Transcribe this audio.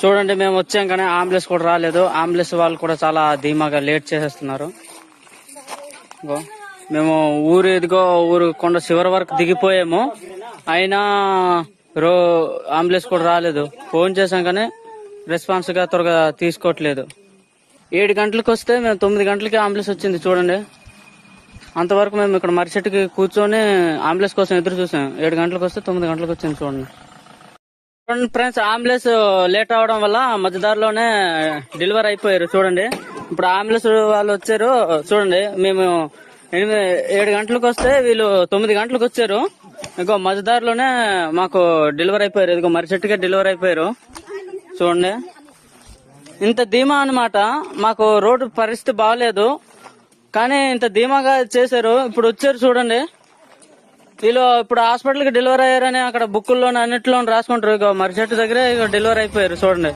చూడండి మేము వచ్చాం కానీ అంబులెన్స్ కూడా రాలేదు. అంబులెన్స్ వాళ్ళు కూడా చాలా ధీమాగా లేట్ చేసేస్తున్నారు. మేము ఊరు ఎదుగో ఊరు కొండ చివరి వరకు దిగిపోయాము. అయినా రో అంబులెన్స్ కూడా రాలేదు. ఫోన్ చేసాం కానీ రెస్పాన్స్గా త్వరగా తీసుకోవట్లేదు. ఏడు గంటలకు వస్తే మేము తొమ్మిది గంటలకి అంబులెన్స్ వచ్చింది చూడండి. అంతవరకు మేము ఇక్కడ మరిచెట్టుకి కూర్చొని అంబులెన్స్ కోసం ఎదురు చూసాం. ఏడు గంటలకు వస్తే తొమ్మిది గంటలకు వచ్చింది చూడండి. చూడండి ఫ్రెండ్స్ అంబులెన్స్ లేట్ అవడం వల్ల మధ్యదారిలోనే డెలివరీ అయిపోయారు చూడండి. ఇప్పుడు అంబులెన్స్ వాళ్ళు వచ్చారు చూడండి. మేము ఎనిమిది ఏడు గంటలకు వస్తే వీళ్ళు తొమ్మిది గంటలకు వచ్చారు. ఇంకో మధ్యదారిలోనే మాకు డెలివరీ అయిపోయారు. ఇదిగో మరి డెలివరీ అయిపోయారు. చూడండి. ఇంత ధీమా అన్నమాట. మాకు రోడ్డు పరిస్థితి బాగాలేదు కానీ ఇంత ధీమాగా చేశారు. ఇప్పుడు వచ్చారు చూడండి. వీళ్ళు ఇప్పుడు హాస్పిటల్కి డెలివరీ అయ్యారని అక్కడ బుక్కుల్లో అన్నిట్లో రాసుకుంటారు. ఇక మరి చెట్టు దగ్గరే ఇక డెలివరీ అయిపోయారు చూడండి.